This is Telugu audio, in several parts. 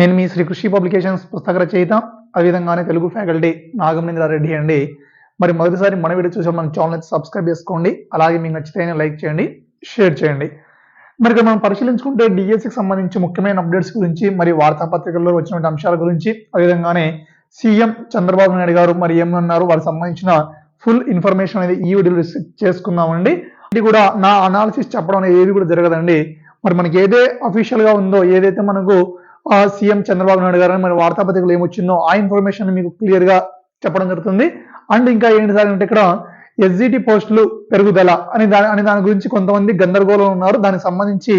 నేను మీ శ్రీ కృషి పబ్లికేషన్స్ పుస్తక రచయిత అదేవిధంగానే తెలుగు ఫ్యాకల్టీ నాగమేంద్ర రెడ్డి అండి. మరి మొదటిసారి మన వీడియో చూసే మన ఛానల్ సబ్స్క్రైబ్ చేసుకోండి. అలాగే మీకు నచ్చితే లైక్ చేయండి షేర్ చేయండి. మరి ఇక్కడ మనం పరిశీలించుకుంటే డిఎస్సికి సంబంధించి ముఖ్యమైన అప్డేట్స్ గురించి మరి వార్తాపత్రికల్లో వచ్చిన అంశాల గురించి అదేవిధంగానే సీఎం చంద్రబాబు నాయుడు గారు మరి ఏమన్నారు వారికి సంబంధించిన ఫుల్ ఇన్ఫర్మేషన్ అనేది ఈ వీడియోలో చేసుకుందామండి. ఇది కూడా నా అనాలిసిస్ చెప్పడం అనేది ఏది కూడా జరగదండి. మరి మనకి ఏదే అఫీషియల్గా ఉందో ఏదైతే మనకు సీఎం చంద్రబాబు నాయుడు గారు మరి వార్తాపత్రికలు ఏమొచ్చిందో ఆ ఇన్ఫర్మేషన్ మీకు క్లియర్గా చెప్పడం జరుగుతుంది. అండ్ ఇంకా ఏంటి సార్ అంటే ఇక్కడ ఎస్జిటి పోస్టులు పెరుగుదల అని దాని అని దాని గురించి కొంతమంది గందరగోళం ఉన్నారు. దానికి సంబంధించి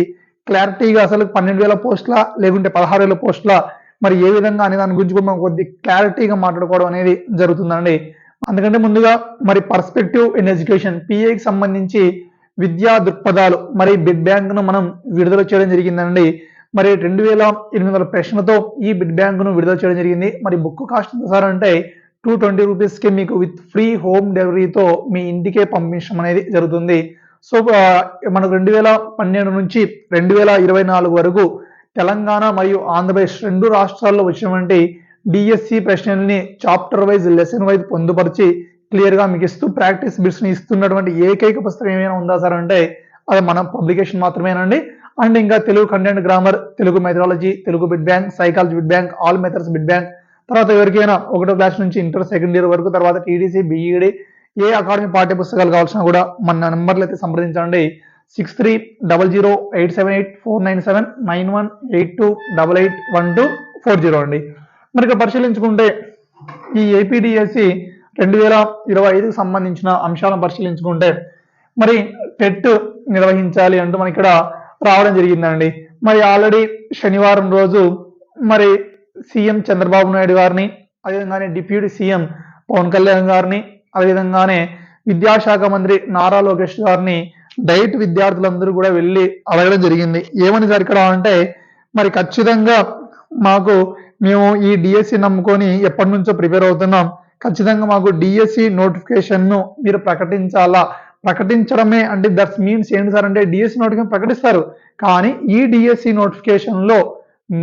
క్లారిటీగా అసలు పన్నెండు వేల పోస్టుల లేకుంటే పదహారు వేల పోస్టుల మరి ఏ విధంగా అనే దాని గురించి కూడా మనం కొద్ది క్లారిటీగా మాట్లాడుకోవడం అనేది జరుగుతుందండి. అందుకంటే ముందుగా మరి పర్స్పెక్టివ్ ఇన్ ఎడ్యుకేషన్ పిఏకి సంబంధించి విద్యా దృక్పథాలు మరి బిగ్ బ్యాంక్ను మనం విడుదల చేయడం జరిగిందండి. మరి రెండు వేల ఎనిమిది వందల ప్రశ్నతో ఈ బిడ్ బ్యాంక్ను విడుదల చేయడం జరిగింది. మరి బుక్ కాస్ట్ ఎంత సార్ అంటే టూ ట్వంటీ రూపీస్కి మీకు విత్ ఫ్రీ హోమ్ డెలివరీతో మీ ఇంటికే పంపించడం అనేది జరుగుతుంది. సో మనకు రెండు వేల పన్నెండు నుంచి రెండు వేల ఇరవై నాలుగు వరకు తెలంగాణ మరియు ఆంధ్రప్రదేశ్ రెండు రాష్ట్రాల్లో వచ్చినటువంటి డిఎస్సి ప్రశ్నల్ని చాప్టర్ వైజ్ లెసన్ వైజ్ పొందుపరిచి క్లియర్గా మీకు ఇస్తూ ప్రాక్టీస్ బిట్స్ని ఇస్తున్నటువంటి ఏకైక పుస్తకం ఏమైనా ఉందా సార్ అంటే అది మన పబ్లికేషన్ మాత్రమేనండి. అండ్ ఇంకా Telugu content grammar Telugu methodology Telugu bit bank psychology bit bank all methods bit bank తర్వాత ఎవరికైనా ఒకటో క్లాస్ నుంచి ఇంటర్ సెకండ్ ఇయర్ వరకు తర్వాత టీడీసీ బీఈడి ఏ అకాడమీ పాఠ్య పుస్తకాలు కావాల్సిన కూడా మన నెంబర్లు అయితే సంప్రదించండి. Six three double zero eight seven eight four nine seven nine one eight two double eight one two four zero అండి. మరి పరిశీలించుకుంటే ఈ ఏపీడిఎస్సి రెండు వేల ఇరవై ఐదుకు సంబంధించిన అంశాలను పరిశీలించుకుంటే మరి టెట్ నిర్వహించాలి అంటూ మన ఇక్కడ రావడం జరిగిందండి. మరి ఆల్రెడీ శనివారం రోజు మరి సీఎం చంద్రబాబు నాయుడు గారిని అదేవిధంగానే డిప్యూటీ సీఎం పవన్ కళ్యాణ్ గారిని అదేవిధంగానే విద్యాశాఖ మంత్రి నారా లోకేష్ గారిని డైట్ విద్యార్థులందరూ కూడా వెళ్ళి అడగడం జరిగింది. ఏమని సార్ ఇక్కడ అంటే మరి ఖచ్చితంగా మాకు మేము ఈ డిఎస్సి నమ్ముకొని ఎప్పటి నుంచో ప్రిపేర్ అవుతున్నాం. ఖచ్చితంగా మాకు డిఎస్సి నోటిఫికేషన్ను మీరు ప్రకటించాలా? ప్రకటించడమే. అంటే దట్స్ మీన్స్ ఏంటి సార్ అంటే డిఎస్సి నోటిఫికేషన్ ప్రకటిస్తారు. కానీ ఈ డిఎస్సి నోటిఫికేషన్లో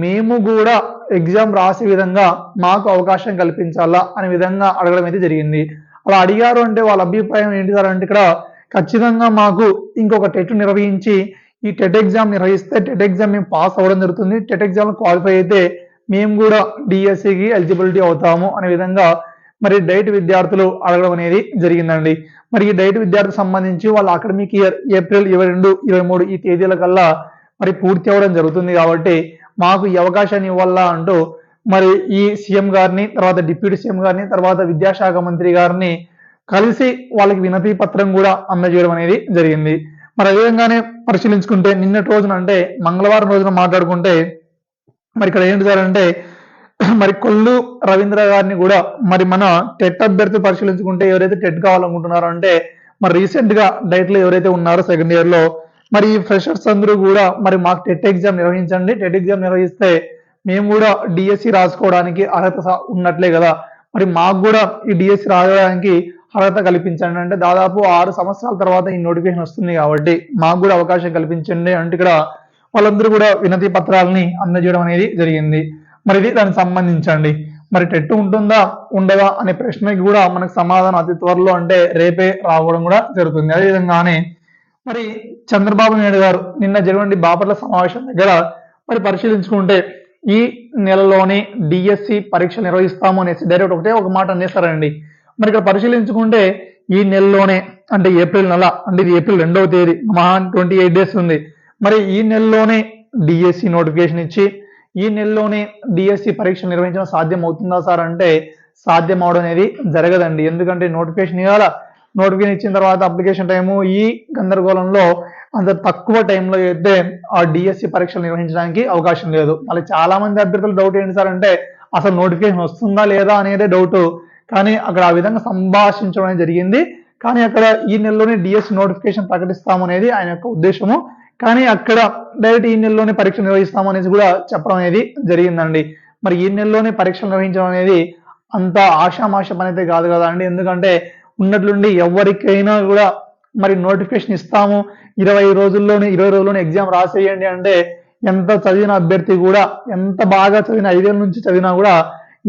మేము కూడా ఎగ్జామ్ రాసే విధంగా మాకు అవకాశం కల్పించాలా అనే విధంగా అడగడం అయితే జరిగింది. అలా అడిగారు అంటే వాళ్ళ అభిప్రాయం ఏంటి సార్ అంటే ఇక్కడ ఖచ్చితంగా మాకు ఇంకొక టెట్ నిర్వహించి ఈ టెట్ ఎగ్జామ్ నిర్వహిస్తే టెట్ ఎగ్జామ్ మేము పాస్ అవ్వడం జరుగుతుంది. టెట్ ఎగ్జామ్ క్వాలిఫై అయితే మేము కూడా డిఎస్సికి ఎలిజిబిలిటీ అవుతాము అనే విధంగా మరి డైట్ విద్యార్థులు అడగడం అనేది జరిగిందండి. మరి ఈ డైట్ విద్యార్థి సంబంధించి వాళ్ళ అకాడమిక్ ఇయర్ ఏప్రిల్ ఇరవై రెండు ఇరవై మూడు ఈ తేదీల కల్లా మరి పూర్తి అవ్వడం జరుగుతుంది కాబట్టి మాకు ఈ అవకాశాన్ని ఇవ్వాలా అంటూ మరి ఈ సీఎం గారిని తర్వాత డిప్యూటీ సీఎం గారిని తర్వాత విద్యాశాఖ మంత్రి గారిని కలిసి వాళ్ళకి వినతి పత్రం కూడా అందజేయడం అనేది జరిగింది. మరి అదేవిధంగానే పరిశీలించుకుంటే నిన్నటి రోజున అంటే మంగళవారం రోజున మాట్లాడుకుంటే మరి ఇక్కడ ఏంటి సార్ అంటే మరి కొల్లు రవీంద్ర గారిని కూడా మరి మన టెట్ అభ్యర్థి పరిశీలించుకుంటే ఎవరైతే టెట్ కావాలనుకుంటున్నారో అంటే మరి రీసెంట్గా డైట్లో ఎవరైతే ఉన్నారో సెకండ్ ఇయర్లో మరి ఈ ఫ్రెషర్స్ అందరూ కూడా మరి మాకు టెట్ ఎగ్జామ్ నిర్వహించండి. టెట్ ఎగ్జామ్ నిర్వహిస్తే మేము కూడా డిఎస్సి రాసుకోవడానికి అర్హత ఉన్నట్లే కదా. మరి మాకు కూడా ఈ డిఎస్సి రాయడానికి అర్హత కల్పించండి. అంటే దాదాపు ఆరు సంవత్సరాల తర్వాత ఈ నోటిఫికేషన్ వస్తుంది కాబట్టి మాకు కూడా అవకాశం కల్పించండి. అంటే ఇక్కడ వాళ్ళందరూ కూడా వినతి పత్రాలని అందజేయడం అనేది జరిగింది. మరి ఇది దానికి సంబంధించండి. మరి టెట్ ఉంటుందా ఉండదా అనే ప్రశ్నకి కూడా మనకు సమాధానం అతి త్వరలో అంటే రేపే రావడం కూడా జరుగుతుంది. అదేవిధంగానే మరి చంద్రబాబు నాయుడు గారు నిన్న జరిగిన బాపట్ల సమావేశం దగ్గర మరి పరిశీలించుకుంటే ఈ నెలలోనే డిఎస్సి పరీక్షలు నిర్వహిస్తాము అనేసి డైరెక్ట్ ఒకటే ఒక మాట అనేసారండి మరి ఇక్కడ పరిశీలించుకుంటే ఈ నెలలోనే అంటే ఏప్రిల్ నెల అంటే ఇది ఏప్రిల్ రెండవ తేదీ మహా ట్వంటీ ఎయిట్ డేస్ ఉంది. మరి ఈ నెలలోనే డిఎస్సి నోటిఫికేషన్ ఇచ్చి ఈ నెలలోనే డిఎస్సి పరీక్ష నిర్వహించడం సాధ్యం అవుతుందా సార్? అంటే సాధ్యం అవడం అనేది జరగదండి. ఎందుకంటే నోటిఫికేషన్ ఇవ్వాల నోటిఫికేషన్ ఇచ్చిన తర్వాత అప్లికేషన్ టైము ఈ గందరగోళంలో అంత తక్కువ టైంలో అయితే ఆ డిఎస్సి పరీక్షలు నిర్వహించడానికి అవకాశం లేదు. మళ్ళీ చాలా మంది అభ్యర్థులు డౌట్ ఏంటి సార్? అంటే అసలు నోటిఫికేషన్ వస్తుందా లేదా అనేదే డౌట్ కానీ అక్కడ ఆ విధంగా సంభాషించడం జరిగింది. కానీ అక్కడ ఈ నెలలోనే డిఎస్సి నోటిఫికేషన్ ప్రకటిస్తాము అనేది ఆయన యొక్క ఉద్దేశము. కానీ అక్కడ డైరెక్ట్ ఈ నెలలోనే పరీక్ష నిర్వహిస్తాం అనేసి కూడా చెప్పడం అనేది జరిగిందండి. మరి ఈ నెలలోనే పరీక్షలు నిర్వహించడం అనేది అంత ఆశామాష పని అయితే కాదు కదా అండి. ఎందుకంటే ఉన్నట్లుండి ఎవరికైనా కూడా మరి నోటిఫికేషన్ ఇస్తాము. ఇరవై రోజుల్లోనే ఇరవై రోజుల్లోనే ఎగ్జామ్ రాసేయండి అంటే ఎంత చదివిన అభ్యర్థి కూడా ఎంత బాగా చదివిన ఐదేళ్ళ నుంచి చదివినా కూడా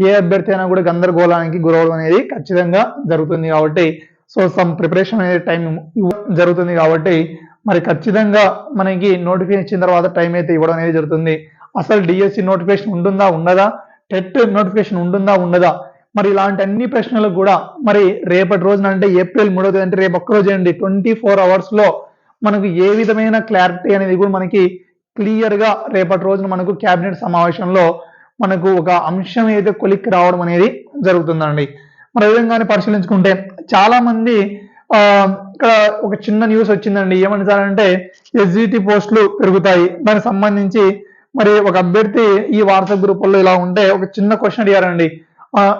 ఏ అభ్యర్థి అయినా కూడా గందరగోళానికి గురవడం అనేది ఖచ్చితంగా జరుగుతుంది కాబట్టి సో సమ్ ప్రిపరేషన్ అనేది టైం జరుగుతుంది కాబట్టి మరి ఖచ్చితంగా మనకి నోటిఫికేషన్ ఇచ్చిన తర్వాత టైం అయితే ఇవ్వడం అనేది జరుగుతుంది. అసలు డిఎస్సి నోటిఫికేషన్ ఉంటుందా ఉండదా? టెట్ నోటిఫికేషన్ ఉంటుందా ఉండదా? మరి ఇలాంటి అన్ని ప్రశ్నలకు కూడా మరి రేపటి రోజున అంటే ఏప్రిల్ మూడో తేదీ అంటే రేపు ఒక్కరోజు అండి. ట్వంటీ ఫోర్ అవర్స్లో మనకు ఏ విధమైన క్లారిటీ అనేది కూడా మనకి క్లియర్గా రేపటి రోజున మనకు కేబినెట్ సమావేశంలో మనకు ఒక అంశం అయితే కొలిక్కి రావడం అనేది జరుగుతుందండి. మరి విధంగానే పరిశీలించుకుంటే చాలా మంది ఆ, ఇక్కడ ఒక చిన్న న్యూస్ వచ్చిందండి. ఏమని సార్ అంటే ఎస్జిటి పోస్టులు పెరుగుతాయి. దానికి సంబంధించి మరి ఒక అభ్యర్థి ఈ వాట్సాప్ గ్రూపుల్లో ఇలా ఉంటే ఒక చిన్న క్వశ్చన్ అడిగారండి.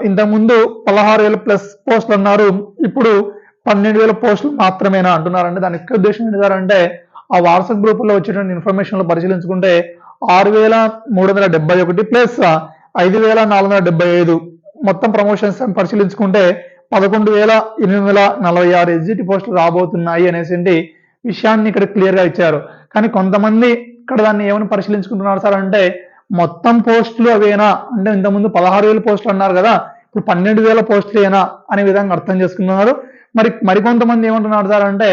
ఇంతకుముందు పదహారు వేల ప్లస్ పోస్టులు అన్నారు. ఇప్పుడు పన్నెండు వేల పోస్టులు మాత్రమేనా అంటున్నారండి. దాని యొక్క ఉద్దేశం ఏంటి సార్ అంటే ఆ వాట్సాప్ గ్రూపుల్లో వచ్చేటువంటి ఇన్ఫర్మేషన్లో పరిశీలించుకుంటే ఆరు వేల మూడు వందల డెబ్బై ఒకటి ప్లస్ ఐదు వేల నాలుగు వందల డెబ్బై ఐదు. మొత్తం ప్రమోషన్స్ పరిశీలించుకుంటే పదకొండు వేల ఎనిమిది వందల నలభై ఆరు ఎగ్జిట్ పోస్టులు రాబోతున్నాయి అనేసి విషయాన్ని ఇక్కడ క్లియర్గా ఇచ్చారు. కానీ కొంతమంది ఇక్కడ దాన్ని ఏమని పరిశీలించుకుంటున్నారు సార్ అంటే మొత్తం పోస్టులు అవేనా? అంటే ఇంతకుముందు పదహారు వేల పోస్టులు అన్నారు కదా ఇప్పుడు పన్నెండు వేల పోస్టులేనా అనే విధంగా అర్థం చేసుకున్నారు మరి మరికొంతమంది ఏమంటున్నారు సార్ అంటే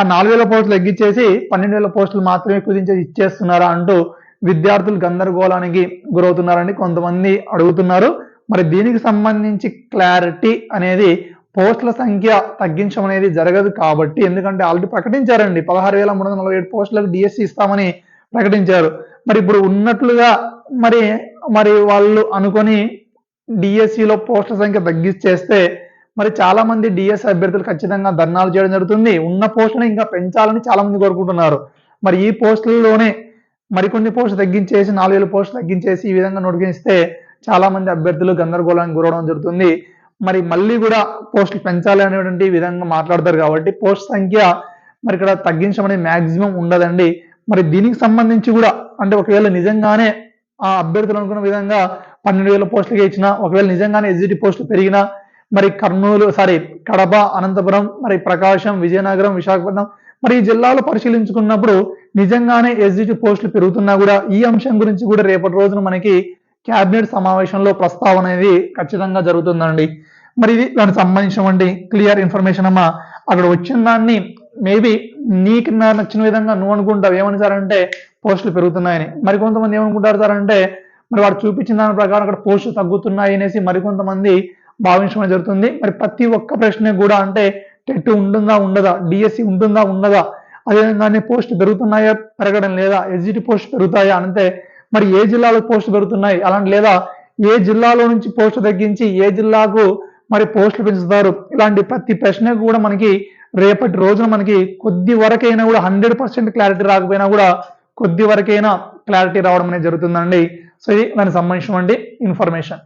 ఆ నాలుగు వేల పోస్టులు ఎగ్గిచ్చేసి పన్నెండు వేల పోస్టులు మాత్రమే కుదించేసి ఇచ్చేస్తున్నారా అంటూ విద్యార్థులు గందరగోళానికి గురవుతున్నారని కొంతమంది అడుగుతున్నారు. మరి దీనికి సంబంధించి క్లారిటీ అనేది పోస్టుల సంఖ్య తగ్గించడం అనేది జరగదు కాబట్టి ఎందుకంటే ఆల్రెడీ ప్రకటించారండి. పదహారు వేల మూడు వందల నలభై ఏడు పోస్టులకు డిఎస్సి ఇస్తామని ప్రకటించారు. మరి ఇప్పుడు ఉన్నట్లుగా మరి మరి వాళ్ళు అనుకొని డిఎస్సిలో పోస్టుల సంఖ్య తగ్గిచ్చేస్తే మరి చాలా మంది డిఎస్సి అభ్యర్థులు ఖచ్చితంగా ధర్నాలు చేయడం జరుగుతుంది. ఉన్న పోస్టులను ఇంకా పెంచాలని చాలా మంది కోరుకుంటున్నారు. మరి ఈ పోస్టులలోనే మరికొన్ని పోస్టులు తగ్గించేసి నాలుగు వేల పోస్టులు తగ్గించేసి ఈ విధంగా నోటిఫికేషన్ ఇస్తే చాలా మంది అభ్యర్థులు గందరగోళానికి గురవడం జరుగుతుంది. మరి మళ్ళీ కూడా పోస్టులు పెంచాలి అనేటువంటి విధంగా మాట్లాడతారు కాబట్టి పోస్ట్ సంఖ్య మరి ఇక్కడ తగ్గించమని అనేది మాక్సిమం ఉండదండి. మరి దీనికి సంబంధించి కూడా అంటే ఒకవేళ నిజంగానే ఆ అభ్యర్థులు అనుకున్న విధంగా పన్నెండు వేల పోస్టులకి ఇచ్చిన ఒకవేళ నిజంగానే ఎస్జిటి పోస్టులు పెరిగినా మరి కర్నూలు సారీ కడప అనంతపురం మరి ప్రకాశం విజయనగరం విశాఖపట్నం మరి ఈ జిల్లాలో పరిశీలించుకున్నప్పుడు నిజంగానే ఎస్జిటి పోస్టులు పెరుగుతున్నా కూడా ఈ అంశం గురించి కూడా రేపటి రోజున మనకి క్యాబినెట్ సమావేశంలో ప్రస్తావన అనేది ఖచ్చితంగా జరుగుతుందండి. మరి ఇది దానికి సంబంధించినటువంటి క్లియర్ ఇన్ఫర్మేషన్ అమ్మా. అక్కడ వచ్చిన దాన్ని మేబీ నీకు నా- నచ్చిన విధంగా నువ్వు అనుకుంటావు. ఏమని సార్ అంటే పోస్టులు పెరుగుతున్నాయని. మరి కొంతమంది ఏమనుకుంటారు సార్ అంటే మరి వాడు చూపించిన దాని ప్రకారం అక్కడ పోస్టులు తగ్గుతున్నాయి అనేసి మరికొంతమంది భావించడం జరుగుతుంది. మరి ప్రతి ఒక్క ప్రశ్న కూడా అంటే టెట్ ఉంటుందా ఉండదా? డిఎస్సి ఉంటుందా ఉండదా? అదేవిధంగానే పోస్ట్ పెరుగుతున్నాయా పెరగడం లేదా? ఎస్జిటి పోస్ట్ పెరుగుతాయా అంటే మరి ఏ జిల్లాలో పోస్ట్ పెరుగుతున్నాయి అలాంటి లేదా ఏ జిల్లాలో నుంచి పోస్ట్ తగ్గించి ఏ జిల్లాకు మరి పోస్టులు పెంచుతారు? ఇలాంటి ప్రతి ప్రశ్నకు కూడా మనకి రేపటి రోజున మనకి కొద్ది వరకైనా కూడా హండ్రెడ్ పర్సెంట్ క్లారిటీ రాకపోయినా కూడా కొద్ది వరకైనా క్లారిటీ రావడం అనేది జరుగుతుందండి. సో ఇది దానికి సంబంధించినటువంటి ఇన్ఫర్మేషన్.